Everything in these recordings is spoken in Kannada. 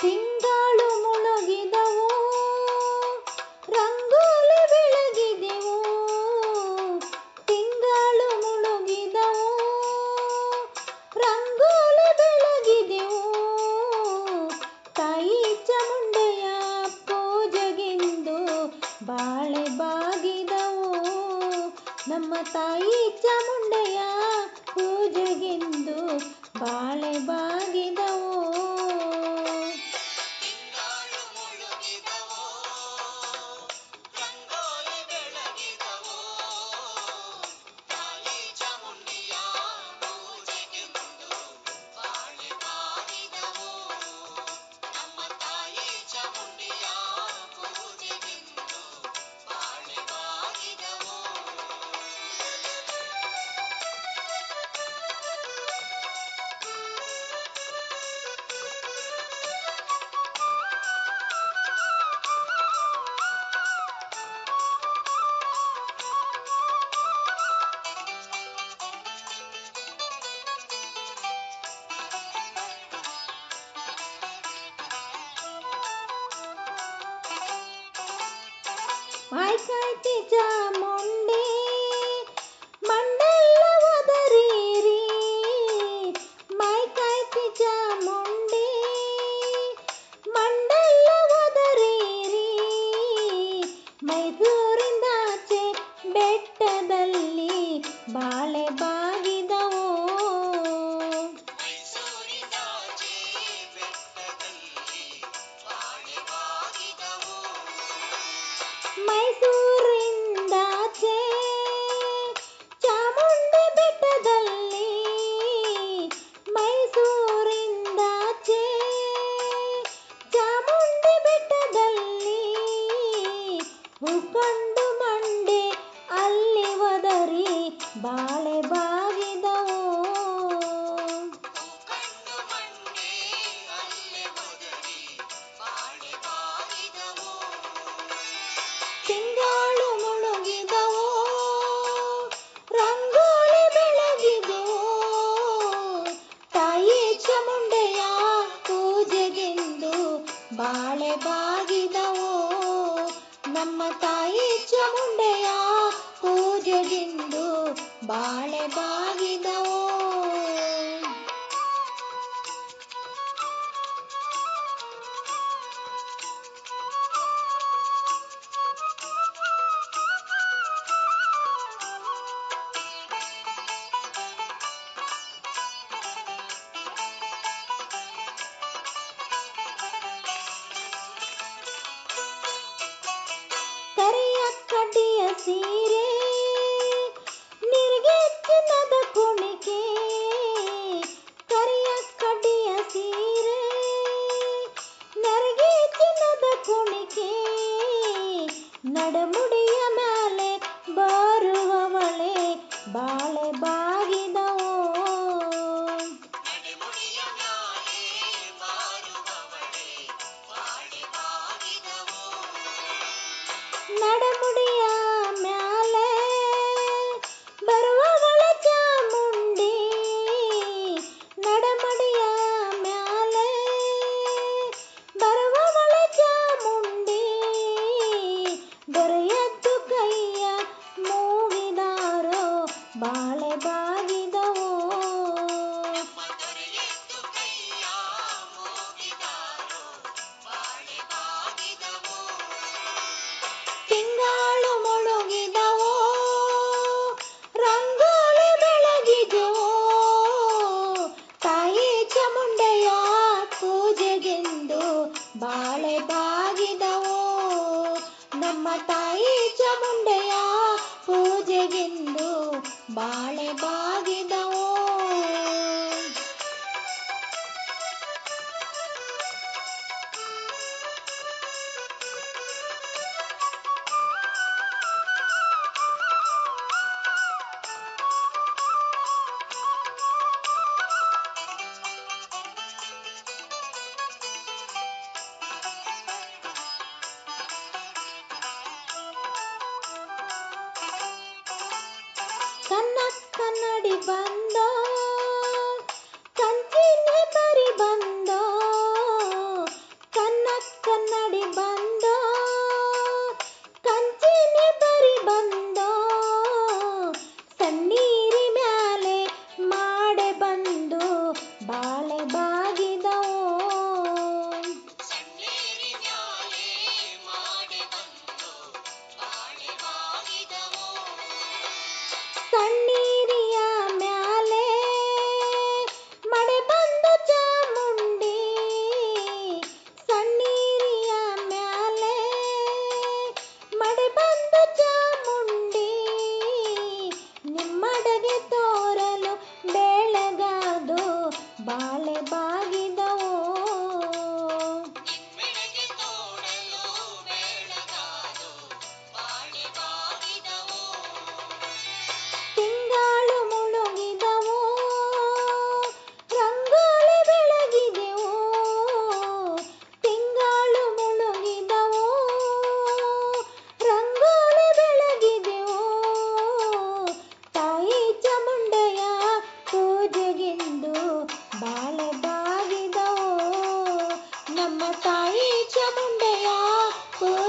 ತಿಂಗಳು ಮುಳುಗಿದವು ರಂಗೋಲಿ ಬೆಳಗಿದೆವು ತಿಂಗಳು ಮುಳುಗಿದವು ರಂಗೋಲಿ ಬೆಳಗಿದೆವು ತಾಯಿ ಚಾಮುಂಡೆಯ ಪೂಜೆಗೆಂದು ಬಾಳೆ ಬಾಗಿದವು ನಮ್ಮ ತಾಯಿ வாய்க்காய் தேச்சா மொண்டே மண் ಬಾಳೆ ಬಾಗಿದವು. ತಿಂಗಳು ಮುಳುಗಿದವು. ರಂಗೋಳಿ ಬೆಳಗಿದೆವು. ತಾಯಿ ಚಾಮುಂಡೆಯ ಪೂಜೆಗೆಂದು ಬಾಳೆ ಬಾಗಿದವು. ನಮ್ಮ ತಾಯಿ ಚಾಮುಂಡೆಯ ಪೂಜೆಗೆಂದು ಬಾಳೆ ಬಾಗಿದವೋ ಕರೆಯ ಕಡ್ಡಿಯ ಸೀರೆ நட ತಿಂಗಳು ಮುಳುಗಿದವೋ ರಂಗೋಲಿ ಬೆಳಗಿದೋ ತಾಯಿ ಚಾಮುಂಡೆಯ ಪೂಜೆಗೆಂದು ಬಾಳೆ ಬಾಗಿದವೋ. ನಮ್ಮ ತಾಯಿ ಚ கண்ணாடி பந்தா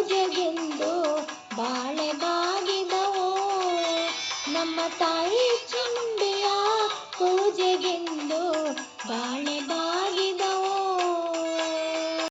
ಪೂಜೆಗೆಂದು ಬಾಳೆಗಾಗಿದವೋ ನಮ್ಮ ತಾಯಿ ಚಂಡೆಯ ಪೂಜೆಗೆಂದು ಬಾಳೆಗಾಗಿ